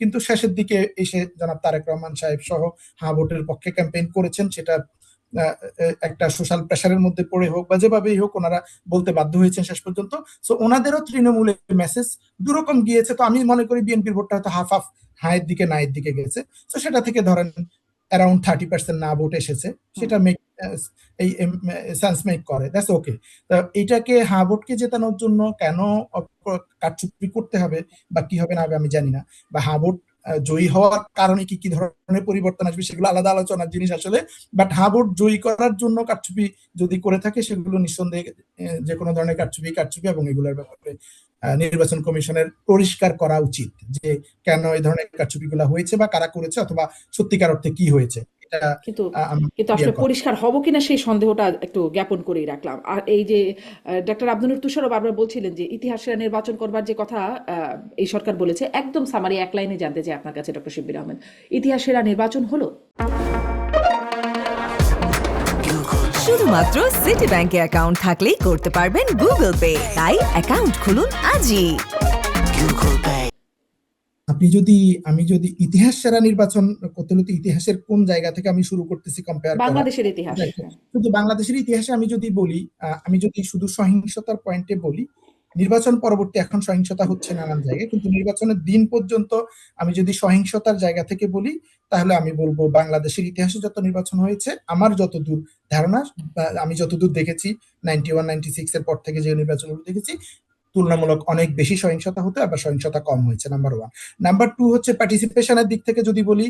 কিন্তু শেষের দিকে এসে জনাব তারেক রহমান সাহেব সহ হা ভোটের পক্ষে ক্যাম্পেইন করেছেন, সেটা একটা সোশ্যাল প্রেশারের মধ্যে পড়ে হোক বা যেভাবেই হোক ওনারা বলতে বাধ্য হয়েছেন শেষ পর্যন্ত। সো ওনাদেরও তৃণমূলের মেসেজ দুরকম গিয়েছে। তো আমি মনে করি বিএনপির ভোটটা হয়তো হাফ হাফ হায়ের দিকে, নায়ের দিকে গেছে। তো সেটা থেকে ধরেন অ্যারাউন্ড থার্টি পার্সেন্ট না ভোট এসেছে। সেটা মেক এই সেন্স মেক করে। দ্যাটস ওকে এটাকে হা ভোটকে জেতানোর জন্য কেন কারচুপি করতে হবে বা কি হবে না হবে আমি জানি না। বা হা জয়ী হওয়ার কারণে কি কি ধরনের পরিবর্তন আসবে সেগুলো আলাদা আলোচনার জিনিস আসলে। বাট হা জয়ী করার জন্য কারচুপি যদি করে থাকে সেগুলো নিঃসন্দেহে যে কোনো ধরনের কারচুপি কারচুপি এবং এগুলোর ব্যাপারে নির্বাচন কমিশনের পরিষ্কার করা উচিত যে কেন এই ধরনের কারচুপি গুলা হয়েছে বা কারা করেছে অথবা সত্যিকার অর্থে কি হয়েছে। কিন্তু কিন্তু আসলে পরিষ্কার হব কিনা সেই সন্দেহটা একটু জ্ঞাপন করেই রাখলাম। আর এই যে ডক্টর আব্দুল তুষারও বারবার বলছিলেন যে ইতিহাসে নির্বাচন করবার যে কথা এই সরকার বলেছে একদম সামারি এক লাইনে জানতে চাই আপনার কাছে ডক্টর শিবির আহমেদ। ইতিহাসেরা নির্বাচন হলো? শুধুমাত্র সিটি ব্যাংকে অ্যাকাউন্ট থাকলেই করতে পারবেন গুগল পে তাই অ্যাকাউন্ট খুলুন আজই। আপনি যদি আমি যদি ইতিহাস সেরা নির্বাচন করতে হলে ইতিহাসের কোন জায়গা থেকে আমি শুরু করতেছি কম্পেয়ার বাংলাদেশের ইতিহাস। শুধু বাংলাদেশের ইতিহাসে আমি যদি বলি আমি যদি শুধু সহিংসতার পয়েন্টে বলি নির্বাচন পরবর্তী এখন সহিংসতা হচ্ছে নানান জায়গায় কিন্তু নির্বাচনের দিন পর্যন্ত আমি যদি সহিংসতার জায়গা থেকে বলি তাহলে আমি বলব বাংলাদেশের ইতিহাসে যত নির্বাচন হয়েছে আমার যতদূর ধারণা আমি যতদূর দেখেছি নাইনটি ওয়ান নাইনটি সিক্স এর পর থেকে যে নির্বাচনগুলো দেখেছি তুলনামূলক অনেক বেশি সহিংসতা হতে আবার সহিংসতা কম হয়েছে নাম্বার ওয়ান নাম্বার টু হচ্ছে পার্টিসিপেশনের দিক থেকে যদি বলি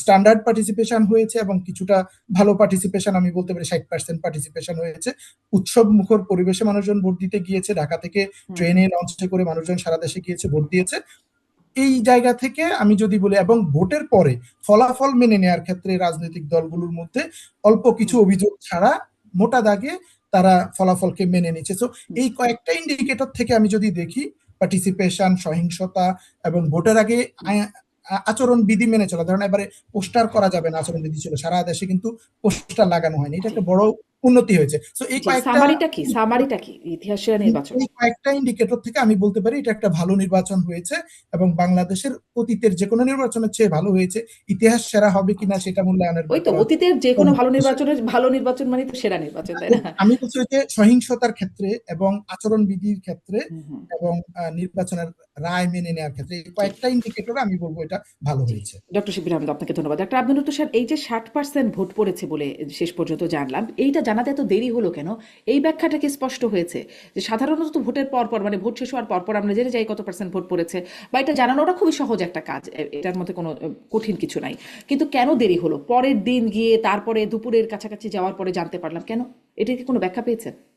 স্ট্যান্ডার্ড পার্টিসিপেশন হয়েছে এবং কিছুটা ভালো পার্টিসিপেশন আমি বলতে পারি ষাট পার্সেন্ট পার্টিসিপেশন হয়েছে। উৎসব মুখর পরিবেশে মানুষজন ভোট দিতে গিয়েছে ঢাকা থেকে ট্রেনে লঞ্চে করে মানুষজন সারা দেশে গিয়েছে ভোট দিয়েছে। এই জায়গা থেকে আমি যদি বলি এবং ভোটের পরে ফলাফল মেনে নেওয়ার ক্ষেত্রে রাজনৈতিক দলগুলোর মধ্যে অল্প কিছু অভিযোগ ছাড়া মোটা দাগে তারা ফলাফলকে মেনে নিচ্ছে। তো এই কয়েকটা ইন্ডিকেটর থেকে আমি যদি দেখি পার্টিসিপেশন সহিংসতা এবং ভোটের আগে আচরণ বিধি মেনে চলা ধরেন এবারে পোস্টার করা যাবে না আচরণ বিধি ছিল সারা দেশে কিন্তু পোস্টার লাগানো হয়নি। এটা একটা বড় উন্নতি হয়েছে। তো এই সামারিটা কি? সামারিটা কি? ইতিহাসেরা নির্বাচন। এই কয়েকটা ইন্ডিকেটর থেকে আমি বলতে পারি এটা একটা ভালো নির্বাচন হয়েছে এবং বাংলাদেশের অতীতের যে কোনো নির্বাচনের চেয়ে ভালো হয়েছে। ইতিহাস সেরা হবে কিনা সেটা মূল্যায়নের ওই তো অতীতের যে কোনো ভালো নির্বাচনের ভালো নির্বাচন মানে তো সেরা নির্বাচন তাই না? আমি বলছি যে সহিংসতার ক্ষেত্রে এবং আচরণ বিধির ক্ষেত্রে। এবং নির্বাচনের রায় মেনে নেওয়ার ক্ষেত্রে কয়েকটা ইন্ডিকেটর আমি বলব এটা ভালো হয়েছে। ডক্টর শিবির আহমেদ আপনাকে ধন্যবাদ। ডক্টর আব্দুল স্যার এই যে ষাট পার্সেন্ট ভোট পড়েছে বলে শেষ পর্যন্ত জানলাম এইটা জানাতে এত দেরি হলো কেন? এই ব্যাখ্যাটা কি স্পষ্ট হয়েছে? যে সাধারণত তো ভোটের পর পর মানে ভোট শেষ হওয়ার পর পর আমরা জেনে যাই কত পার্সেন্ট ভোট পড়েছে বা এটা জানানোটা খুবই সহজ একটা কাজ এটার মধ্যে কোনো কঠিন কিছু নাই। কিন্তু কেন দেরি হলো? পরের দিন গিয়ে, তারপরে দুপুরের কাছাকাছি যাওয়ার পরে জানতে পারলাম কেন? এটার কি কোনো ব্যাখ্যা পেয়েছেন?